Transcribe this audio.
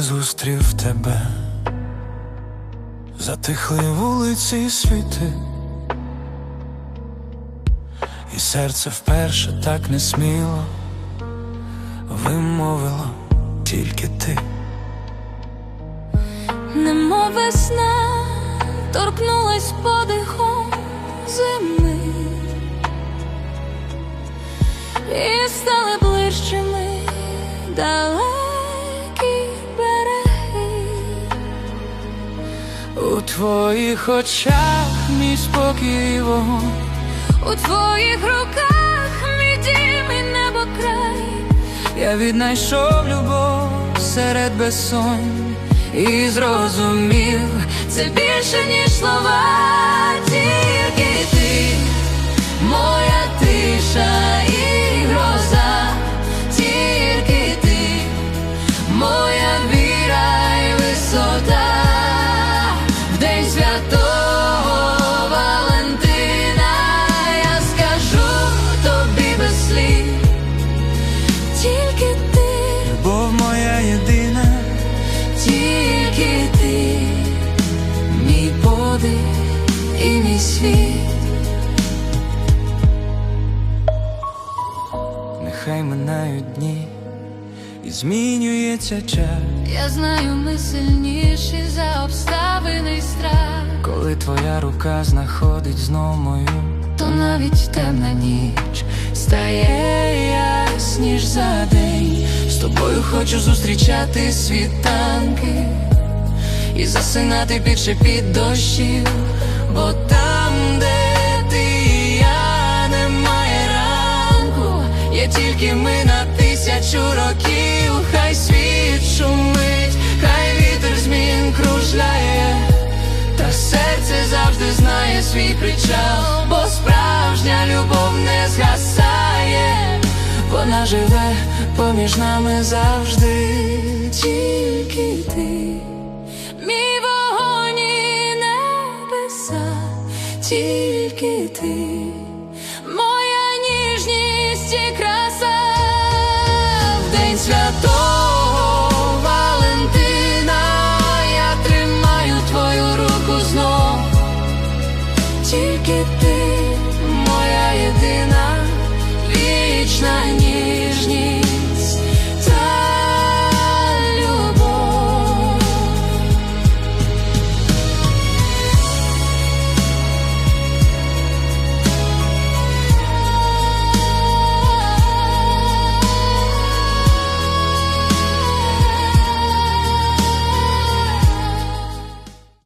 зустрів тебе, затихли вулиці і світи, і серце вперше так несміло вимовило тільки ти. Немов весна торкнулась подихом зими. І стали ближчими далекі твоїх очах мій спокій вогонь. У твоїх руках мій дім і небо край. Я віднайшов любов серед безсонь і зрозумів Це більше, ніж слова, мій і мій світ. Нехай минають дні і змінюється час, Я знаю, ми сильніші за обставини й страх, коли твоя рука знаходить знов мою, то навіть темна ніч стає ясніш за день. з тобою хочу зустрічати світанки І засинати більше під дощів, бо там, де ти і я немає ранку, є тільки ми на тисячу років, хай світ шумить, хай вітер змін кружляє, та серце завжди знає свій причал, бо справжня любов не згасає, вона живе поміж нами завжди. тільки ти, моя ніжність і краса в день свято.